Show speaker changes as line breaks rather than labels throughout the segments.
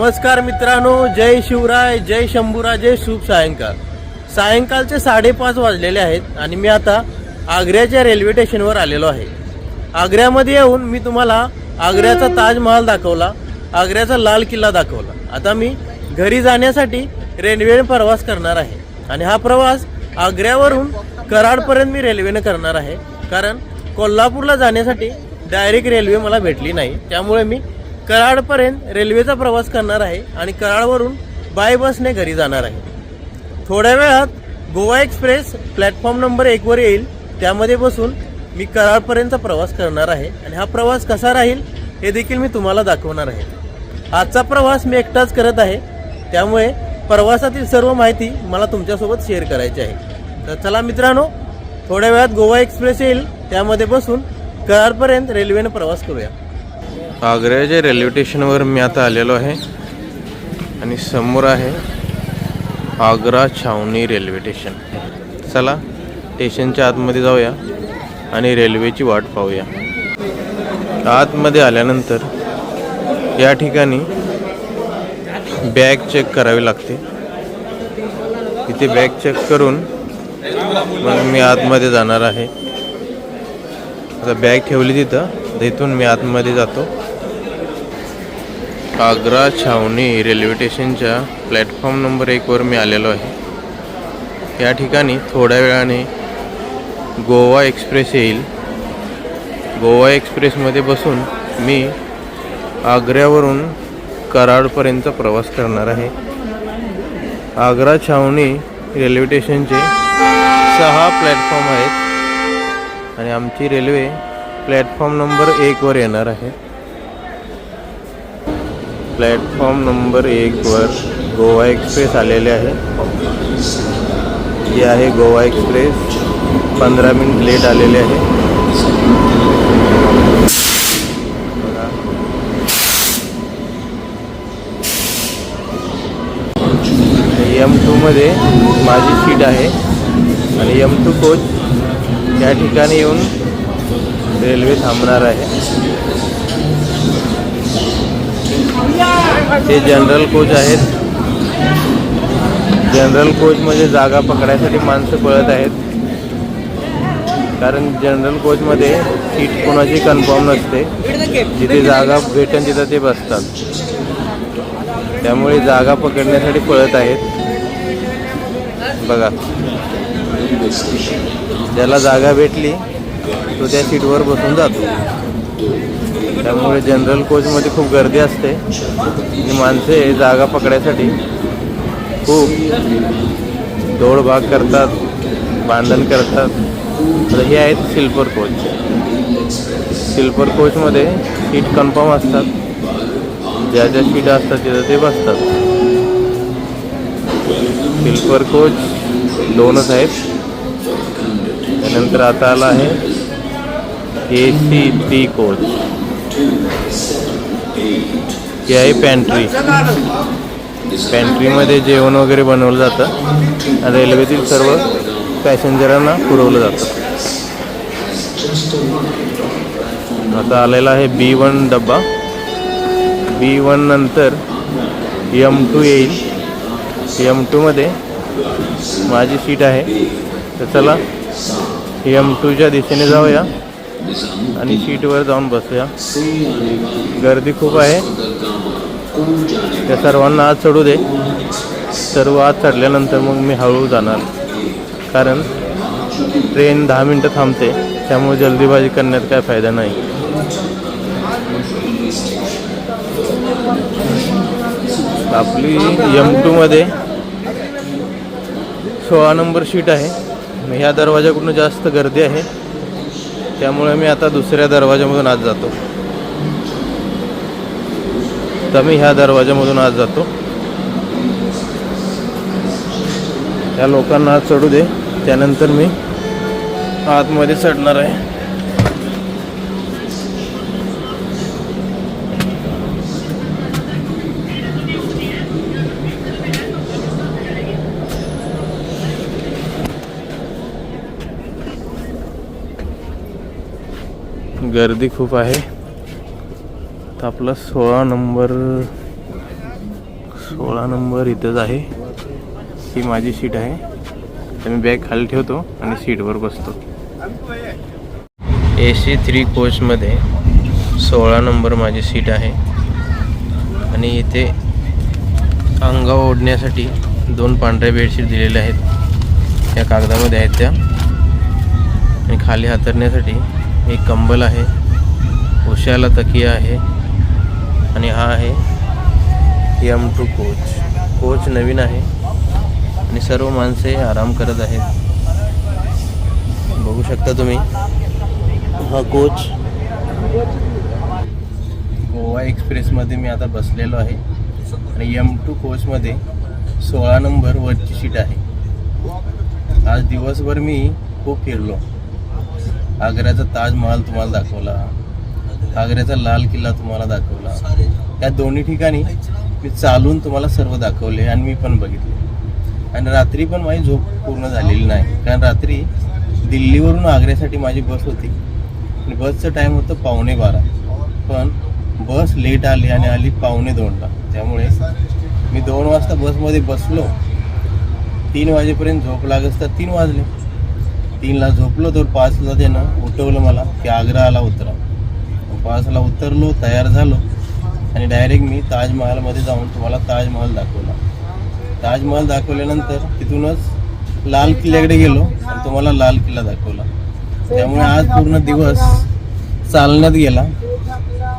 नमस्कार मित्रांनो जय शिवराय जय शंभूराजे शुभ सायंकाळ. सायंकाळचे साडेपाच वाजलेले आहेत आणि मी आता आग्र्याच्या रेल्वे स्टेशनवर आलेलो आहे. आग्र्यामध्ये येऊन मी तुम्हाला आग्र्याचा ताजमहाल दाखवला आग्र्याचा लाल किल्ला दाखवला. आता मी घरी जाण्यासाठी रेल्वेने प्रवास करणार आहे आणि हा प्रवास आग्र्यावरून कराडपर्यंत मी रेल्वेने करणार आहे. कारण कोल्हापूरला जाण्यासाठी डायरेक्ट रेल्वे मला भेटली नाही. त्यामुळे मी कराडपर्यंत रेल्वेचा प्रवास करणार आहे आणि कराडवरून बाय बसने घरी जाणार आहे. थोड्या वेळात गोवा एक्सप्रेस प्लॅटफॉर्म नंबर एकवर येईल. त्यामध्ये बसून मी कराडपर्यंतचा प्रवास करणार आहे आणि हा प्रवास कसा राहील हे देखील मी तुम्हाला दाखवणार आहे. आजचा प्रवास मी एकटाच करत आहे. त्यामुळे प्रवासातील सर्व माहिती मला तुमच्यासोबत शेअर करायची आहे. तर चला मित्रांनो थोड्या वेळात गोवा एक्सप्रेस येईल. त्यामध्ये बसून कराडपर्यंत रेल्वेने प्रवास करूया. आग्र्याच्या रेल्वे स्टेशनवर मी आता आलेलो आहे. आणि समोर आहे आग्रा छावणी रेल्वे स्टेशन. चला स्टेशनच्या आतमध्ये जाऊया आणि रेल्वेची वाट पाहूया. आतमध्ये आल्यानंतर या ठिकाणी बॅग चेक करावी लागते. इथे बॅग चेक करून मग मी आतमध्ये जाणार आहे. आता बॅग ठेवली तिथं तिथून मी आतमध्ये जातो. आग्रा छावणी रेल्वे स्टेशनच्या प्लॅटफॉर्म नंबर एकवर मी आलेलो आहे. या ठिकाणी थोड्या वेळाने गोवा एक्सप्रेस येईल. गोवा एक्सप्रेसमध्ये बसून मी आग्र्यावरून कराडपर्यंत प्रवास करणार आहे. आग्रा छावणी रेल्वे स्टेशनचे सहा प्लॅटफॉर्म आहेत आणि आमची रेल्वे प्लॅटफॉर्म नंबर एकवर येणार आहे. प्लॅटफॉर्म नंबर एकवर गोवा एक्सप्रेस आहे. ही गोवा एक्सप्रेस. पंधरा मिनिट लेट आलेले आहे. एम टूमध्ये माझी सीट आणि एम टू कोच या रेल्वे थांबणार आहे. ते जनरल कोच आहेत. जनरल कोचमध्ये जागा पकडायसाठी माणसं पळत आहेत. कारण जनरल कोचमध्ये सीट कोणाची कन्फर्म नसते. जिथे जागा भेटेल तिथं ते बसतात. त्यामुळे जागा पकडण्यासाठी पळत आहेत. बघा. ज्याला जागा भेटली तो त्या सीटवर बसून जातो. त्यामुळे जनरल कोचमध्ये खूप गर्दी असते. आणि माणसे जागा पकडायसाठी खूप दौडभाग करतात बांधण करतात. तर हे आहेत सिल्पर कोच सिल्पर कोचमध्ये सीट कन्फर्म असतात. ज्या ज्या सीट असतात तिथं ते बसतात. सिल्पर कोच दोनच आहेत. त्यानंतर आता आला आहे ए सी टी कोच ही आहे पॅन्ट्री पॅन्ट्रीमध्ये जेवण वगैरे बनवलं जातं. रेल्वेतील सर्व पॅसेंजरांना पुरवलं जातं. आता आलेला आहे बी वन डब्बा. बी वन नंतर यम टू येईल. यम टूमध्ये माझी सीट आहे. तर चला यम टूच्या दिशेने जाऊया. आणि सीटवर जाऊन बसूया. गर्दी खूप आहे. त्या सर्वांना आज चढू दे. सर्व आज चढल्यानंतर मग मी हळू जाणार. कारण ट्रेन दहा मिनटं थांबते. त्यामुळे जल्दीबाजी करण्यात काय फायदा नाही. आपली एम टूमध्ये सोळा नंबर सीट आहे. ह्या दरवाजाकडून जास्त गर्दी आहे. त्यामुळे मी आता दुसऱ्या दरवाजामधून आज जातो. तर मी ह्या दरवाजामधून आज जातो. त्या लोकांना आज चढू दे. त्यानंतर मी आतमध्ये चढणार आहे. गर्दी खूप आहे. तर आपला सोळा नंबर सोळा नंबर इथंच आहे. ही माझी सीट आहे. तर मी बॅग खाली ठेवतो आणि सीटवर बसतो. ए सी थ्री कोचमध्ये सोळा नंबर माझी सीट आहे. आणि इथे अंगा ओढण्यासाठी दोन पांढऱ्या बेडशीट दिलेल्या आहेत. त्या कागदामध्ये आहेत त्या. आणि खाली हातरण्यासाठी एक कंबल आहे. उशाला तकिया आहे. आणि हा आहे एम टू कोच. कोच नवीन आहे. आणि सर्व माणसे आराम करत आहेत. बघू शकता तुम्ही. हा कोच. गोवा एक्सप्रेसमध्ये मी आता बसलेलो आहे. आणि एम टू कोचमध्ये सोळा नंबर वरची सीट आहे. आज दिवसभर मी खूप फिरलो. आग्र्याचा ताजमहाल तुम्हाला दाखवला. आग्र्याचा लाल किल्ला तुम्हाला दाखवला. या दोन्ही ठिकाणी मी चालून तुम्हाला सर्व दाखवले आणि मी पण बघितले. आणि रात्री पण माझी झोप पूर्ण झालेली नाही. कारण रात्री दिल्लीवरून आग्र्यासाठी माझी बस होती. आणि बसचं टाईम होतं पावणे बारा. पण बस लेट आली आणि आली पावणे दोनला. त्यामुळे मी दोन वाजता बसमध्ये बसलो. तीन वाजेपर्यंत झोप लागत तर तीन वाजले. तीनला झोपलो तर पाचला त्यानं उठवलं मला की आग्राला उतरा. पाचला उतरलो तयार झालो. आणि डायरेक्ट मी ताजमहालमध्ये जाऊन तुम्हाला ताजमहाल दाखवला. ताजमहाल दाखवल्यानंतर तिथूनच लाल किल्ल्याकडे गेलो आणि तुम्हाला लाल किल्ला दाखवला. त्यामुळे आज पूर्ण दिवस चालण्यात गेला.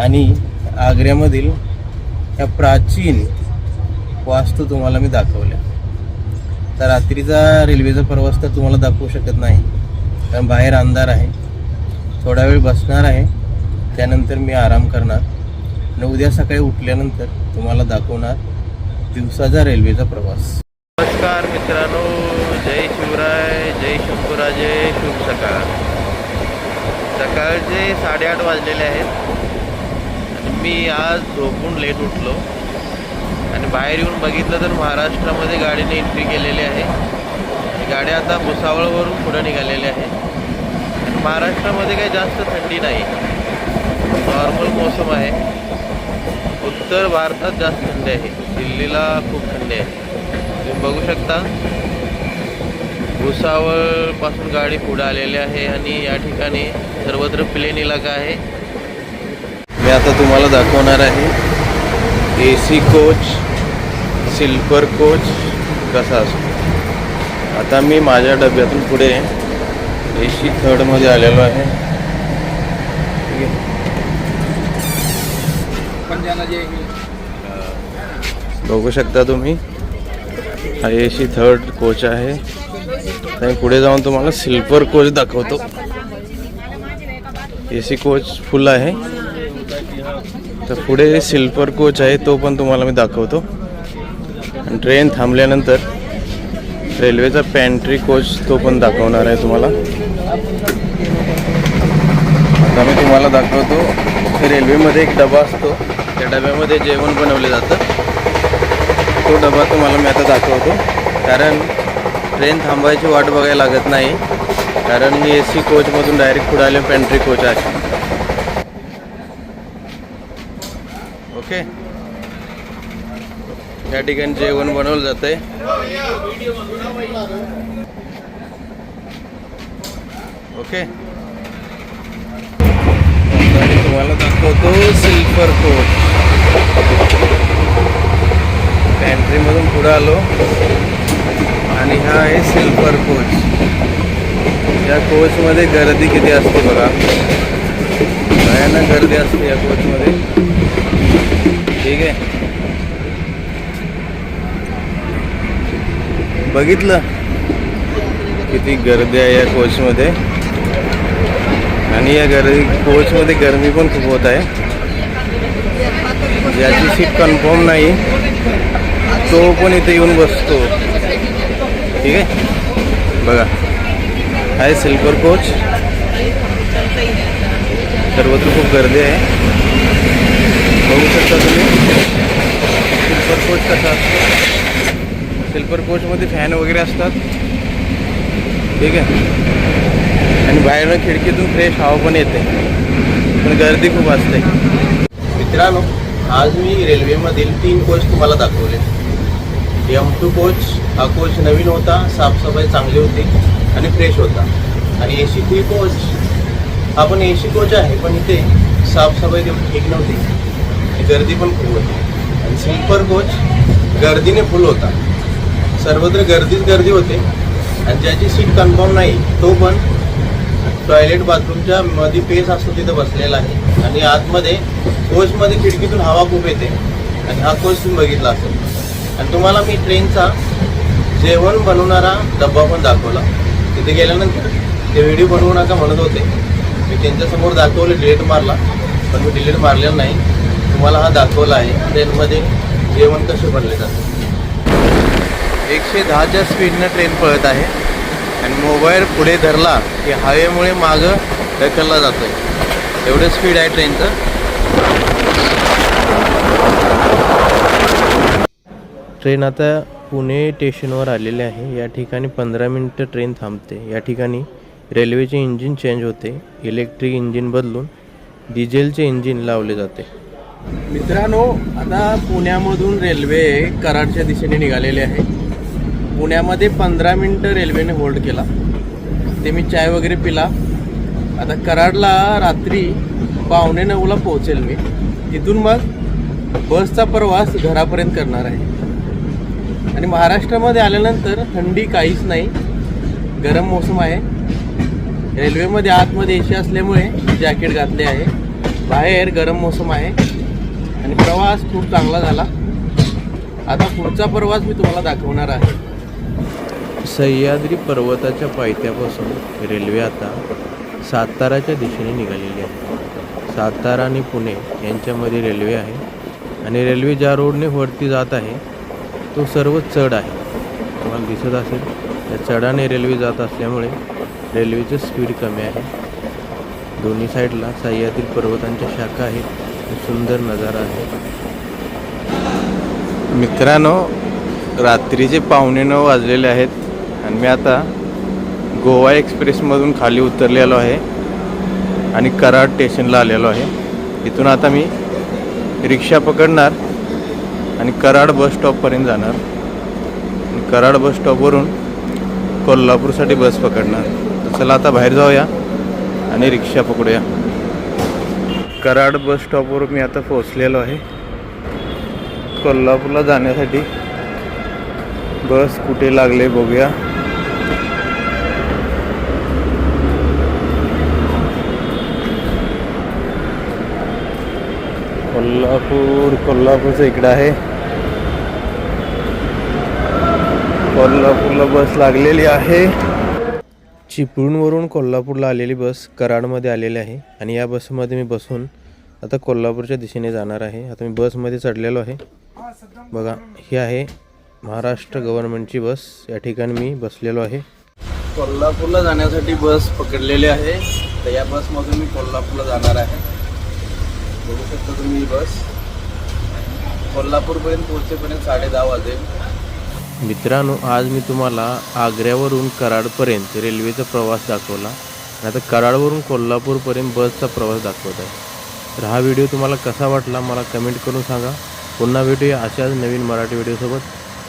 आणि आग्र्यामधील या प्राचीन वास्तू तुम्हाला मी दाखवल्या. तर रात्रीचा रेल्वेचा प्रवास तर तुम्हाला दाखवू शकत नाही. कारण बाहेर अंधार आहे. थोडा वेळ बसणार आहे. त्यानंतर मी आराम करणार. आणि उद्या सकाळी उठल्यानंतर तुम्हाला दाखवणार दिवसाचा रेल्वेचा प्रवास. नमस्कार मित्रांनो. जय शिवराय जय शंभूराजे शुभ सकाळ. सकाळचे साडेआठ वाजलेले आहेत. मी आज झोपून लेट उठलो. आणि बाहेर येऊन बघितलं तर महाराष्ट्रामध्ये गाडीने एंट्री केलेली आहे. गाड्या गाडी आता भुसावळवरून पुढे निघालेल्या आहे. महाराष्ट्रामध्ये काही जास्त थंडी नाही. नॉर्मल मोसम आहे. उत्तर भारतात जास्त थंडी आहे. दिल्लीला खूप थंडी आहे. तुम्ही बघू शकता. भुसावळपासून गाडी पुढे आलेली आहे आणि या ठिकाणी सर्वत्र प्लेन इलाका आहे. मी आता तुम्हाला दाखवणार आहे. A C coach silver coach कसा असतो? आता मी माझ्या डब्यातून पुढे ए सी थर्डमध्ये आलेलो आहे. बघू शकता तुम्ही. हा ए सी थर्ड कोच आहे. आणि पुढे जाऊन तुम्हाला सिल्वर कोच दाखवतो. ए सी कोच फुल आहे. तर पुढे सिल्पर कोच आहे तो पण तुम्हाला मी दाखवतो. आणि ट्रेन थांबल्यानंतर रेल्वेचा पॅन्ट्री कोच तो पण दाखवणार आहे तुम्हाला. आता मी तुम्हाला दाखवतो रेल्वेमध्ये एक डबा असतो. त्या डब्यामध्ये जेवण बनवले जातं. तो डबा तुम्हाला मी आता दाखवतो. कारण ट्रेन थांबायची वाट बघायला लागत नाही. कारण मी ए सी कोचमधून डायरेक्ट पुढे आले पॅन्ट्री कोच आहे. ओके या ठिकाणी जेवण बनवलं जात आहे ओके तुम्हाला दाखवतो सिल्वर कोच पॅन्ट्रीमधून पुढं आलो. आणि हा आहे सिल्पर कोच या कोचमध्ये गर्दी किती असते बघा. भयानक गर्दी असते या कोचमध्ये. बघितलं. किती गर्दी आहे या कोचमध्ये आणि या गर्दी कोचमध्ये गर्मी पण खूप होत आहे. ज्याची सीट कन्फर्म नाही. तो पण इथे येऊन बसतो. ठीक आहे? बघा. आहे सिल्वर कोच सर्वत्र खूप गर्दी आहे. बघू शकता तुम्ही. सिल्वर कोच कसा असतो? स्लिपर कोचमध्ये फॅन वगैरे असतात. ठीक आहे. आणि बाहेरनं खिडकीतून फ्रेश हवा पण येते. पण गर्दी खूप असते. मित्रांनो आज मी रेल्वेमधील तीन कोच तुम्हाला दाखवले. एम टू कोच हा कोच नवीन होता साफसफाई चांगली होती आणि फ्रेश होता. आणि ए सी थ्री कोच हा पण ए सी कोच आहे पण इथे साफसफाई तेवढी ठीक नव्हती. आणि गर्दी पण खूप होती. आणि स्लीपर कोच गर्दीने फुल होता. सर्वत्र गर्दीच गर्दी होते आणि ज्याची सीट कन्फर्म नाही तो पण टॉयलेट बाथरूमच्या मध्ये पेस असतो तिथं बसलेला आहे. आणि आतमध्ये कोचमध्ये खिडकीतून हवा खूप येते आणि हा कोच तुम्ही बघितला असेल. आणि तुम्हाला मी ट्रेनचा जेवण बनवणारा डब्बा पण दाखवला. तिथे गेल्यानंतर ते व्हिडिओ बनवू नका म्हणत होते. मी त्यांच्यासमोर दाखवले डिलेट मारला. पण मी डिलीट मारलेला नाही. तुम्हाला हा दाखवला आहे. ट्रेनमध्ये जेवण कसे बनले जाते? एकशे दहाच्या स्पीडनं ट्रेन पळत आहे. आणि मोबाईल पुढे धरला की हवेमुळे मागं ढकलला जातोय. एवढं स्पीड आहे ट्रेनचं ट्रेन आता पुणे स्टेशनवर आलेले आहे. या ठिकाणी पंधरा मिनटं ट्रेन थांबते. या ठिकाणी रेल्वेचे इंजिन चेंज होते. इलेक्ट्रिक इंजिन बदलून डिझेलचे इंजिन लावले जाते. मित्रांनो आता पुण्यामधून रेल्वे कराडच्या दिशेने निघालेले आहे. पुण्यामध्ये पंधरा मिनटं रेल्वेने होल्ड केला. ते मी चाय वगैरे पिला. आता कराडला रात्री पावणे नऊला पोहोचेल मी. तिथून मग बसचा प्रवास घरापर्यंत करणार आहे. आणि महाराष्ट्रामध्ये आल्यानंतर थंडी काहीच नाही. गरम मोसम आहे. रेल्वेमध्ये आतमध्ये एसी असल्यामुळे जॅकेट घातले आहे. बाहेर गरम मोसम आहे. आणि प्रवास खूप चांगला झाला. आता पुढचा प्रवास मी तुम्हाला दाखवणार आहे. सह्याद्री पर्वताच्या पायथ्यापासून रेल्वे आता साताराच्या दिशेने निघालेली आहे. सातारा आणि पुणे यांच्यामध्ये रेल्वे आहे आणि रेल्वे ज्या रोडने वरती जात आहे तो सर्व चढ आहे. तुम्हाला दिसत असेल त्या चढाने रेल्वे जात असल्यामुळे रेल्वेचं स्पीड कमी आहे. दोन्ही साईडला सह्याद्री पर्वतांच्या शाखा आहेत. सुंदर नजारा आहे. मित्रांनो रात्रीचे पावणे नऊ वाजलेले आहेत. आणि मी आता गोवा एक्सप्रेसमधून खाली उतरलेलो आहे आणि कराड स्टेशनला आलेलो आहे. इथून आता मी रिक्षा पकडणार आणि कराड बस स्टॉपपर्यंत जाणार. आणि कराड बस स्टॉपवरून कोल्हापूरसाठी बस पकडणार. तर चला आता बाहेर जाऊया आणि रिक्षा पकडूया. कराड बस स्टॉपवर मी आता पोहोचलेलो आहे. कोल्हापूरला जाण्यासाठी बस कुठे लागले बघूया. कोल्हापूर कोल्हापूरचं इकडं आहे. कोल्हापूरला बस लागलेली आहे. चिपळूणवरून कोल्हापूरला आलेली बस कराडमध्ये आलेली आहे आणि या बसमध्ये मी बसून आता कोल्हापूरच्या दिशेने जाणार आहे. आता मी बसमध्ये चढलेलो आहे. बघा ही आहे महाराष्ट्र गव्हर्नमेंटची बस. या ठिकाणी मी बसलेलो आहे. कोल्हापूरला जाण्यासाठी बस पकडलेली आहे. तर या बसमधून मी कोल्हापूरला जाणार आहे. बघू शकता तुम्ही ही बस. कोल्हापूरपर्यंत पोहोचेपर्यंत साडे दहा वाजेल. मित्रांनो आज मी तुम्हाला आग्र्यावरून कराडपर्यंत रेल्वेचा प्रवास दाखवला. आणि आता कराडवरून कोल्हापूरपर्यंत बसचा प्रवास दाखवत आहे. तर हा व्हिडिओ तुम्हाला कसा वाटला मला कमेंट करून सांगा. पुन्हा भेटूया अशाच नवीन मराठी व्हिडिओसोबत.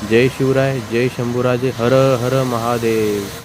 जय शिवराय जय शंभूराजे हर हर महादेव.